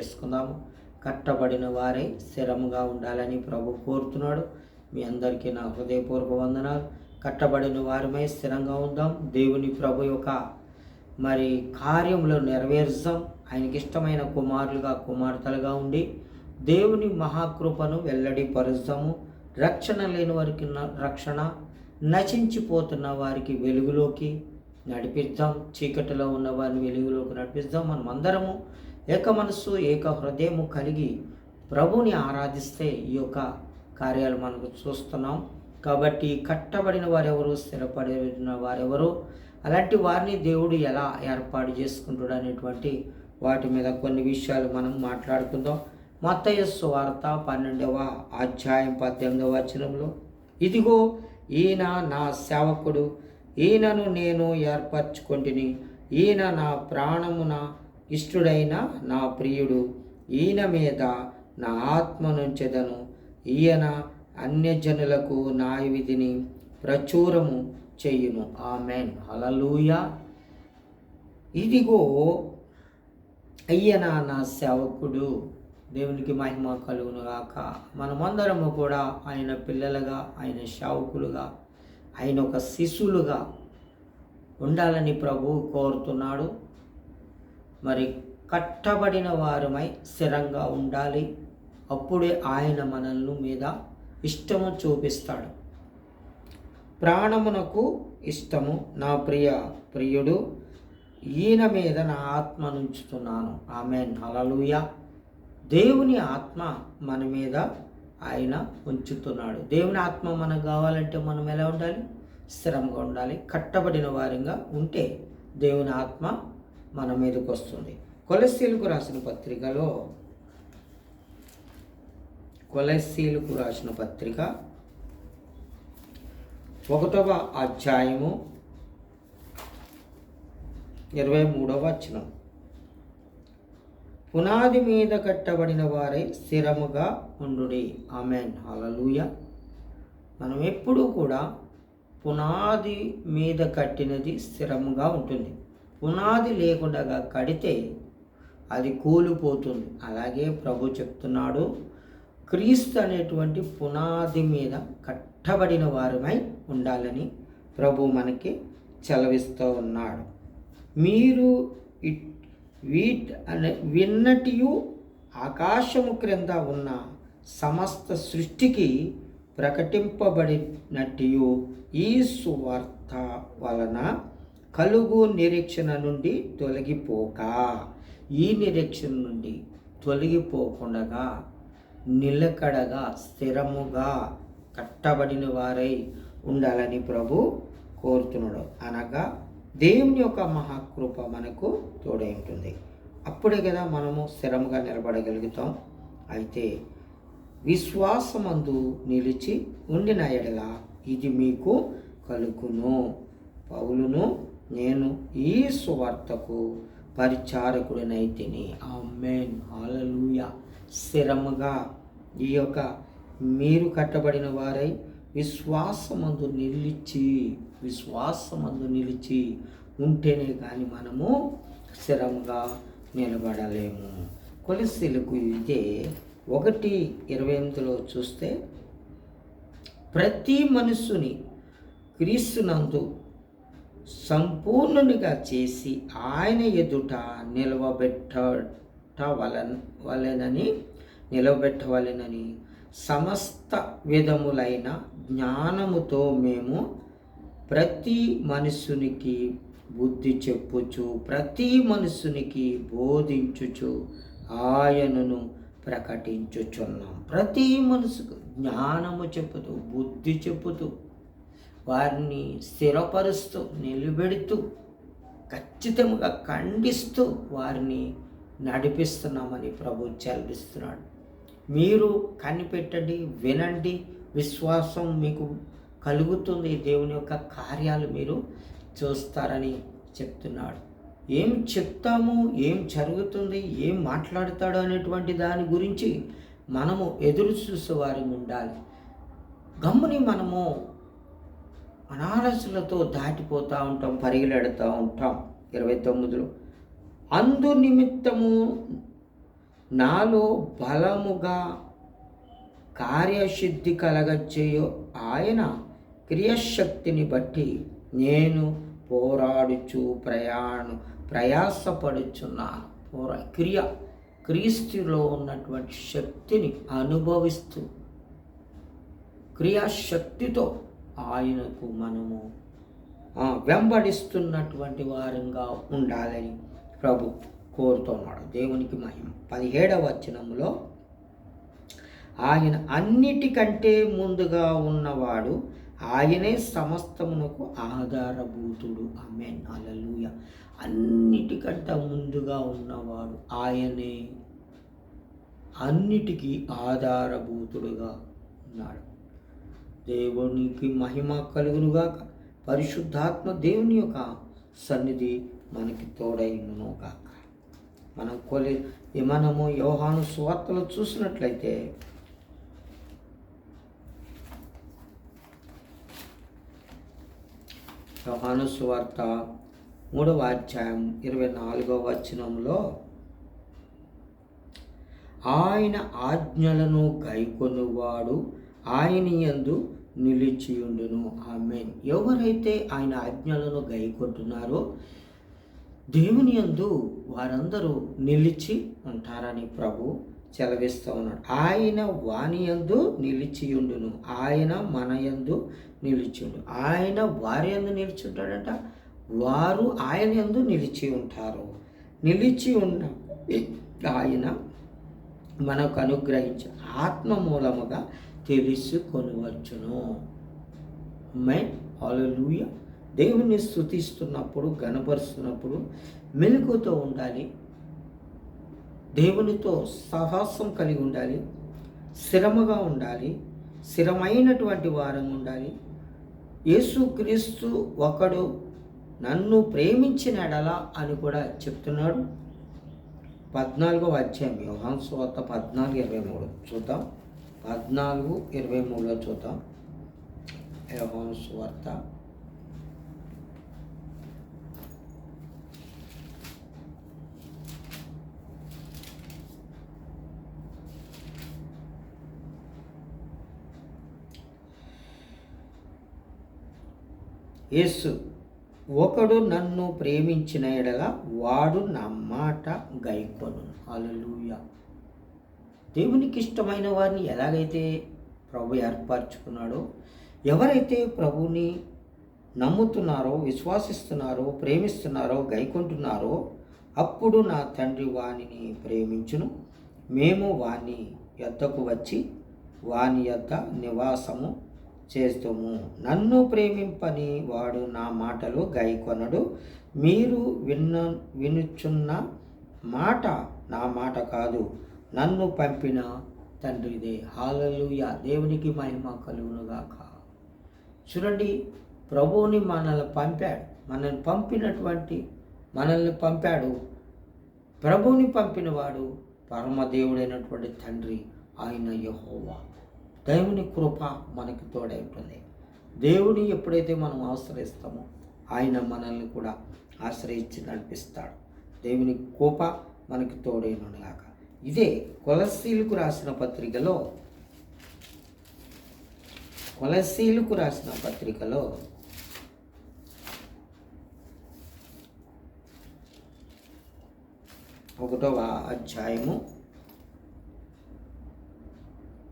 చేసుకుందాము. కట్టబడిన వారే స్థిరముగా ఉండాలని ప్రభు కోరుతున్నాడు. మీ అందరికీ నా హృదయపూర్వక వందనాలు. కట్టబడిన వారిమై స్థిరంగా ఉందాం. దేవుని ప్రభు యొక్క మరి కార్యంలో నెరవేర్చాం ఆయనకి ఇష్టమైన కుమారులుగా కుమార్తెలుగా ఉండి దేవుని మహాకృపను వెల్లడిపరుస్తాము రక్షణ లేని వారికి న- రక్షణ. నశించిపోతున్న వారికి వెలుగులోకి నడిపిద్దాం. చీకటిలో ఉన్న వారిని వెలుగులోకి నడిపిద్దాం. మనం అందరము ఏక మనస్సు ఏక హృదయము కలిగి ప్రభుని ఆరాధిస్తే ఈ యొక్క కార్యాలు మనకు చూస్తున్నాం. కాబట్టి కట్టబడిన వారెవరు స్థిరపడిన వారెవరు అలాంటి వారిని దేవుడు ఎలా ఏర్పాటు చేసుకుంటాడు అనేటువంటి వాటి మీద కొన్ని విషయాలు మనం మాట్లాడుకుందాం. మత్తయస్సు వార్త పన్నెండవ అధ్యాయం పద్దెనిమిదవ వచనంలో ఇదిగో ఈయన నా సేవకుడు ఈయనను నేను ఏర్పరచుకొంటిని. ఈయన నా ప్రాణమున ఇష్టుడైన నా ప్రియుడు. ఈయన మీద నా ఆత్మనుంచెదను ఈయన అన్యజనులకు న్యాయ విధిని ప్రచురము చెయ్యును ఆమెన్. హలలుయా ఇదిగో అయ్యన నా సేవకుడు. దేవునికి మహిమ కలుగును గాక మనమందరము కూడా ఆయన పిల్లలుగా ఆయన సేవకులుగా ఆయన ఒక శిశువులుగా ఉండాలని ప్రభు కోరుతున్నాడు. మరి కట్టబడిన వారమై స్థిరంగా ఉండాలి. అప్పుడే ఆయన మనల్ని మీద ఇష్టము చూపిస్తాడు. ప్రాణమునకు ఇష్టము. నా ప్రియ ప్రియుడు ఈయన మీద నా ఆత్మ నుంచుతున్నాను. ఆమె నలలుయ దేవుని ఆత్మ మన మీద ఆయన ఉంచుతున్నాడు. దేవుని ఆత్మ మనకు కావాలంటే మనం ఎలా ఉండాలి? స్థిరంగా ఉండాలి. కట్టబడిన వారిగా ఉంటే దేవుని ఆత్మ మన మీదకు వస్తుంది. కొలసీలకు రాసిన పత్రికలో కొలసీలకు రాసిన పత్రిక ఒకటవ అధ్యాయము ఇరవై మూడవ వచనం. పునాది మీద కట్టబడిన వారై స్థిరముగా ఉండుడి. ఆమెన్. హలలుయ మనం ఎప్పుడూ కూడా పునాది మీద కట్టినది స్థిరంగా ఉంటుంది. పునాది లేకుండా కడితే అది కూలిపోతుంది. అలాగే ప్రభు చెప్తున్నాడు క్రీస్తు అనేటువంటి పునాది మీద కట్టబడిన వారమై ఉండాలని ప్రభు మనకి చెలవిస్తూ ఉన్నాడు. మీరు ఇట్ వీట్ అనే విన్నటియు ఆకాశము క్రింద ఉన్న సమస్త సృష్టికి ప్రకటింపబడినట్టు ఈ సువార్త వలన కలుగు నిరీక్షణ నుండి తొలగిపోక. ఈ నిరీక్షణ నుండి తొలగిపోకుండా నిలకడగా స్థిరముగా కట్టబడిన వారై ఉండాలని ప్రభు కోరుతున్నాడు. అనగా దేవుని యొక్క మహాకృప మనకు తోడై ఉంటుంది. అప్పుడే కదా మనము స్థిరముగా నిలబడగలుగుతాం. అయితే విశ్వాసమందు నిలిచి ఉండిన ఎడల ఇది మీకు కలుగును. పౌలును నేను ఈ సువార్తకు పరిచారకుడినైతిని ఆమెన్. హాలలుయ స్థిరముగా ఈ యొక్క మీరు కట్టబడిన వారై విశ్వాసమందు నిలిచి విశ్వాసమందు నిలిచి ఉంటేనే కానీ మనము స్థిరంగా నిలబడలేము. కొలసీలకు ఇదే ఒకటి ఇరవై ఎనిమిదిలో చూస్తే ప్రతి మనుషుని క్రీస్తునందు సంపూర్ణునిగా చేసి ఆయన ఎదుట నిలవబెట్ట వలన వలెనని నిలవబెట్టవలెనని సమస్త విధములైన జ్ఞానముతో మేము ప్రతి మనుషునికి బుద్ధి చెప్పుచు ప్రతి మనుషునికి బోధించుచు ఆయనను ప్రకటించుచున్నాం. ప్రతి మనసుకు జ్ఞానము చెప్పుతూ బుద్ధి చెప్పుతూ వారిని స్థిరపరుస్తూ నిలబెడుతూ ఖచ్చితంగా ఖండిస్తూ వారిని నడిపిస్తున్నామని ప్రభు చల్పిస్తున్నాడు మీరు కనిపెట్టండి వినండి విశ్వాసం మీకు కలుగుతుంది. దేవుని యొక్క కార్యాలు మీరు చూస్తారని చెప్తున్నాడు. ఏం చెప్తాము ఏం జరుగుతుంది ఏం మాట్లాడతాడు అనేటువంటి దాని గురించి మనము ఎదురు చూసే వారి ఉండాలి. గమ్ముని మనము అనారసులతో దాటిపోతూ ఉంటాం పరిగెడతా ఉంటాం. ఇరవై తొమ్మిదిలో అందు నిమిత్తము నాలో బలముగా కార్యసిద్ధి కలగచ్చేయో ఆయన క్రియశక్తిని బట్టి నేను పోరాడుచు ప్రయాణం. ప్రయాసపడుచున్నారు పూర క్రియ క్రీస్తులో ఉన్నటువంటి శక్తిని అనుభవిస్తూ క్రియాశక్తితో ఆయనకు మనము వెంబడిస్తున్నటువంటి వారంగా ఉండాలని ప్రభు కోరుతున్నాడు. దేవునికి మహిమ. పదిహేడవ వచనంలో ఆయన అన్నిటికంటే ముందుగా ఉన్నవాడు ఆయనే సమస్తమునకు ఆధారభూతుడు. అమెన్ అలలుయ అన్నిటికంటే ముందుగా ఉన్నవాడు ఆయనే. అన్నిటికీ ఆధారభూతుడుగా ఉన్నాడు. దేవునికి మహిమ కలుగునుగాక. పరిశుద్ధాత్మ దేవుని యొక్క సన్నిధి మనకి తోడైను కాక మనం కొలి మనము యోహాను స్వార్తలు చూసినట్లయితే యోహాను సువార్త మూడవ అధ్యాయం ఇరవై నాలుగవ వచనంలో ఆయన ఆజ్ఞలను గైకొనువాడు ఆయన యందు నిలిచియుండును. ఆమె ఎవరైతే ఆయన ఆజ్ఞలను గైకొంటున్నారో దేవుని యందు వారందరూ నిలిచి ఉంటారని ప్రభు చెలవిస్తూ ఉన్నాడు. ఆయన వాని యందు నిలిచియుండును. ఆయన మన యందు నిలిచిండు ఆయన వారి యందు నిలిచి ఉంటాడట వారు ఆయన యందు నిలిచి ఉంటారు నిలిచి ఉన్న ఆయన మనకు అనుగ్రహించి ఆత్మ మూలముగా తెలుసుకొనవచ్చును. మై హాలూయ దేవుని స్థుతిస్తున్నప్పుడు గనపరుస్తున్నప్పుడు మెలుగుతో ఉండాలి. దేవునితో సాహసం కలిగి ఉండాలి స్థిరముగా ఉండాలి స్థిరమైనటువంటి వారం ఉండాలి. యేసుక్రీస్తు ఒకడు నన్ను ప్రేమించినడలా అని కూడా చెప్తున్నాడు. పద్నాలుగో అధ్యాయం యోహాన్ స్వాత పద్నాలుగు ఇరవై మూడు చూద్దాం. పద్నాలుగు ఇరవై మూడులో చూద్దాం. యోహాన్ స్వార్త యేసు ఒకడు నన్ను ప్రేమించిన ఎడల వాడు నా మాట గైకొను. అలలుయ దేవునికి ఇష్టమైన వారిని ఎలాగైతే ప్రభు ఏర్పరచుకున్నాడో ఎవరైతే ప్రభుని నమ్ముతున్నారో విశ్వాసిస్తున్నారో ప్రేమిస్తున్నారో గైకొంటున్నారో అప్పుడు నా తండ్రి వాణిని ప్రేమించును. మేము వాని యొద్దకు వచ్చి వాని యొద్ద నివాసము చేస్తాము. నన్ను ప్రేమింపని వాడు నా మాటలు గైకొనడు మీరు విన్న వినుచున్న మాట నా మాట కాదు. నన్ను పంపిన తండ్రిదే హాలలుయ దేవునికి మహిమ కలుగునుగాక. చూడండి ప్రభువుని మనల్ని పంపాడు. మనల్ని పంపినటువంటి మనల్ని పంపాడు. ప్రభువుని పంపినవాడు పరమదేవుడైనటువంటి తండ్రి ఆయన యహోవా. దేవుని కృప మనకి తోడై ఉంటుంది. దేవుని ఎప్పుడైతే మనం ఆశ్రయిస్తామో ఆయన మనల్ని కూడా ఆశ్రయించి నడిపిస్తాడు. దేవుని కృప మనకి తోడైనలాగా ఇదే కొలసీలకు రాసిన పత్రికలో కొలసీలకు రాసిన పత్రికలో ఒకటవ అధ్యాయము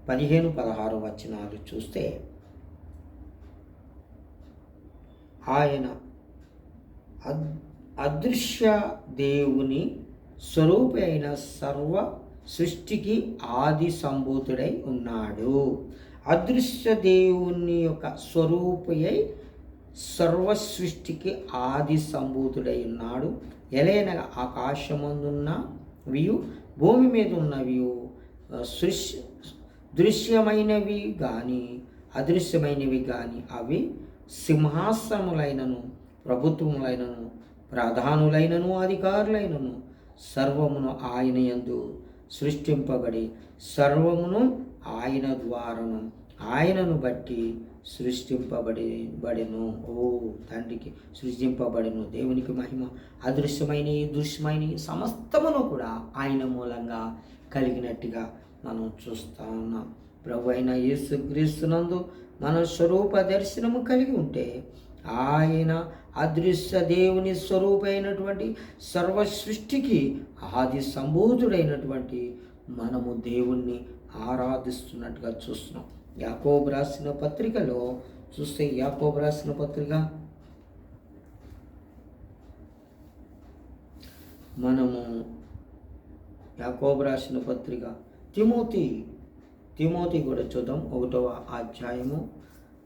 పదిహేను పదహారు వచనాలు చూస్తే ఆయన అదృశ్య దేవుని స్వరూపి అయిన సర్వ సృష్టికి ఆది సంభూతుడై ఉన్నాడు. అదృశ్య దేవుని యొక్క స్వరూపి అయి సర్వ సృష్టికి ఆది సంభూతుడై ఉన్నాడు. ఎలైనగా ఆకాశమందున్నవియు భూమి మీద ఉన్న వ్యూ సృష్టి దృశ్యమైనవి కానీ అదృశ్యమైనవి కానీ అవి సింహాసనములైనను ప్రభుత్వములైనను ప్రధానులైనను అధికారులైనను సర్వమును ఆయన యందు సృష్టింపబడి సర్వమును ఆయన ద్వారను ఆయనను బట్టి సృష్టింపబడి బడెను ఓ తండ్రికి సృష్టింపబడెను. దేవునికి మహిమ. అదృశ్యమైన దృశ్యమైన సమస్తమును కూడా ఆయన మూలంగా కలిగినట్టుగా మనం చూస్తూ ఉన్నాం ప్రభు అయిన యేసుక్రీస్తునందు మన స్వరూప దర్శనము కలిగి ఉంటే ఆయన అదృశ్య దేవుని స్వరూపైనటువంటి సర్వ సృష్టికి ఆది సంబోధుడైనటువంటి మనము దేవుణ్ణి ఆరాధిస్తున్నట్టుగా చూస్తున్నాం. యాకోబు రాసిన పత్రికలో చూస్తే యాకోబు రాసిన పత్రిక మనము యాకోబు రాసిన పత్రిక తిమోతి తిమోతి కూడా చూద్దాం. ఒకటవ అధ్యాయము.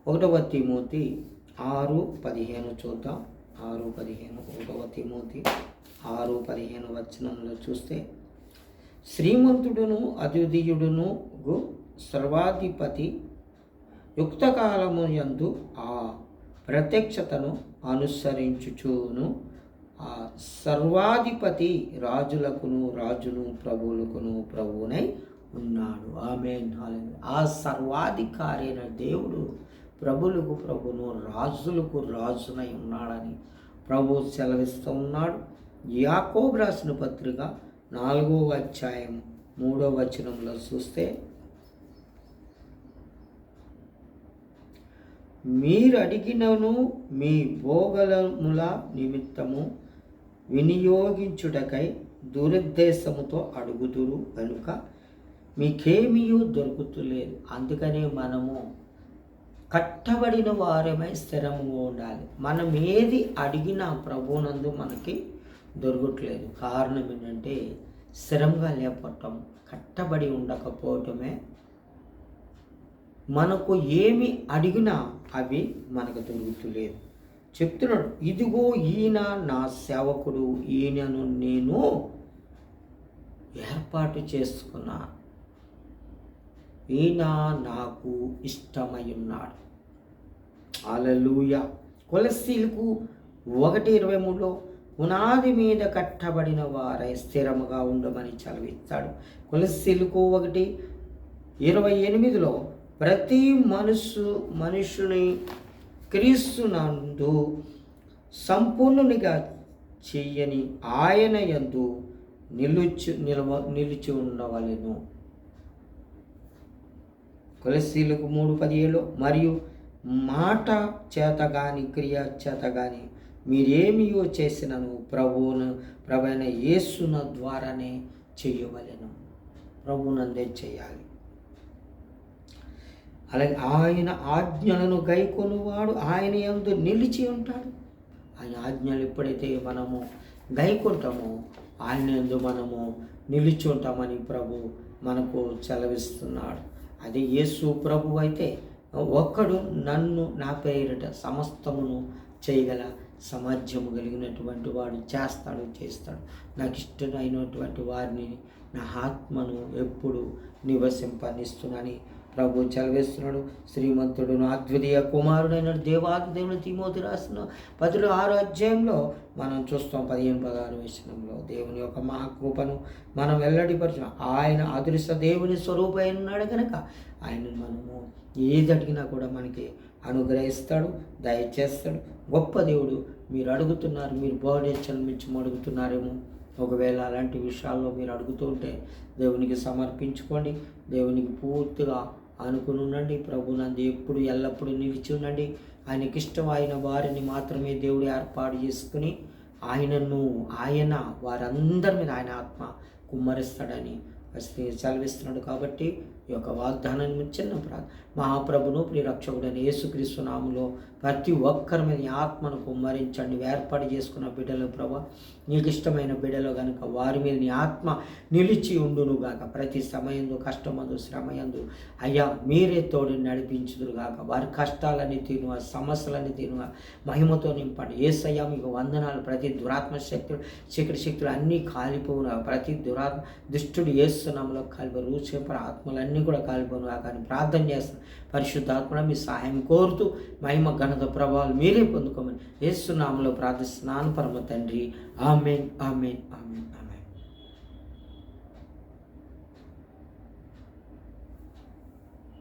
ఒకటవ తిమోతి ఆరు పదిహేను చూద్దాం. ఆరు పదిహేను ఒకటవ తిమోతి ఆరు పదిహేను వచనంలో చూస్తే శ్రీమంతుడును అద్వితీయుడును గు సర్వాధిపతి యుక్తకాలము యందు ఆ ప్రత్యక్షతను అనుసరించుచును. ఆ సర్వాధిపతి రాజులకును రాజును ప్రభువులకును ప్రభువునై ఉన్నాడు. ఆమె ఆ సర్వాధికారి అయిన దేవుడు ప్రభులకు ప్రభును రాజులకు రాజునై ఉన్నాడని ప్రభు సెలవిస్తూ ఉన్నాడు. యాకోబు రాసిన పత్రిక నాలుగో అధ్యాయం మూడో వచనంలో చూస్తే మీరు అడిగినను మీ భోగలముల నిమిత్తము వినియోగించుటకై దురుద్దేశముతో అడుగుదురు కనుక మీకేమీయూ దొరుకుతులేదు. అందుకనే మనము కట్టబడిన వారమై స్థిరముగా ఉండాలి. మనం ఏది అడిగినా ప్రభునందు మనకి దొరకట్లేదు. కారణం ఏంటంటే స్థిరంగా లేపటం కట్టబడి ఉండకపోవటమే మనకు ఏమి అడిగినా అవి మనకు దొరుకుతులేదు. చెప్తున్నాడు ఇదిగో ఈయన నా సేవకుడు ఈయనను నేను ఏర్పాటు చేసుకున్నాను ఈయన నాకు ఇష్టమై ఉన్నాడు అలలుయ కొలసీలకు ఒకటి ఇరవై మూడులో పునాది మీద కట్టబడిన వారై స్థిరముగా ఉండమని చదివిస్తాడు. కొలసీలకు ఒకటి ఇరవై ఎనిమిదిలో ప్రతి మనసు మనుషుని క్రీస్తునందు సంపూర్ణునిగా చెయ్యని ఆయన యందు నిలుచు నిలవ నిలిచి ఉండవలెను. కొలసీలకు మూడు పదిహేಳು మరియు మాట చేత కానీ క్రియ చేత కానీ మీరేమియో చేసినను ప్రభువును ప్రభైన యేసున ద్వారానే చేయవలెను. ప్రభునందే చేయాలి. అలాగే ఆయన ఆజ్ఞలను గైకొనువాడు ఆయన ఎందు నిలిచి ఉంటాడు. ఆయన ఆజ్ఞలు ఎప్పుడైతే మనము గైకొంటామో ఆయన ఎందు మనము నిలిచి ఉంటామని ప్రభు మనకు సెలవిస్తున్నాడు. అది యేసు ప్రభు అయితే ఒక్కడు నన్ను నా పేరిట సమస్తమును చేయగల సామర్థ్యము కలిగినటువంటి వాడు చేస్తాడు చేస్తాడు. నాకు ఇష్టమైనటువంటి వారిని నా ఆత్మను ఎప్పుడు నివసింపనిస్తున్నాను ప్రభు చలవేస్తున్నాడు శ్రీమంతుడును అద్వితీయ కుమారుడైన దేవాది దేవుని తిమోతి రాసిన పదులు ఆరు అధ్యాయంలో మనం చూస్తాం పదిహేను పదహారు విషయంలో దేవుని యొక్క మహాకృపను మనం వెల్లడిపరచు ఆయన అదృశ్య దేవుని స్వరూపమైన ఉన్నాడు కనుక ఆయన మనము ఏది అడిగినా కూడా మనకి అనుగ్రహిస్తాడు దయచేస్తాడు. గొప్ప దేవుడు మీరు అడుగుతున్నారు మీరు బోధించని మించి అడుగుతున్నారేమో. ఒకవేళ అలాంటి విషయాల్లో మీరు అడుగుతూ ఉంటే దేవునికి సమర్పించుకోండి. దేవునికి పూర్తిగా అనుకుని ఉండండి ప్రభు నంది ఎప్పుడు ఎల్లప్పుడూ నిలిచి ఉండండి ఆయనకి ఇష్టం ఆయన వారిని మాత్రమే దేవుడు ఏర్పాటు చేసుకుని ఆయనను ఆయన వారందరి మీద ఆయన ఆత్మ కుమ్మరిస్తాడని సెలవిస్తున్నాడు కాబట్టి ఈ యొక్క వాగ్దానాన్ని చిన్న ప్రా మహాప్రభును ప్రియరక్షకుడైన యేసుక్రీస్తు నాములో ప్రతి ఒక్కరి మీద ఆత్మను కుమ్మరించండి. ఏర్పాటు చేసుకున్న బిడ్డలు ప్రభా నీకు ఇష్టమైన బిడ్డలు కనుక వారి మీద నీ ఆత్మ నిలిచి ఉండును గాక. ప్రతి సమయందు కష్టమందు శ్రమయందు అయ్యా మీరే తోడు నడిపించుదురు గాక. వారి కష్టాలని తిను సమస్యలని తిను మహిమతో నింపండి. ఏసయ్యా మీకు వందనాలు. ప్రతి దురాత్మ శక్తులు చీకటి శక్తులు అన్నీ కాలిపోవును ప్రతి దురాత్మ దుష్టుడు ఏస్తున్నాంలో కాలిపో రూచేపర ఆత్మలన్నీ కూడా కాలిపోను కానీ ప్రార్థన చేస్తాను. పరిశుద్ధాత్మ మీ సహాయం కోరుతూ మహిమ ఘనత ప్రభావాలు మీరే పొందుకోమని ఏసునామంలో ప్రార్థిస్తున్నాను పరమ తండ్రి. Amen amen amen.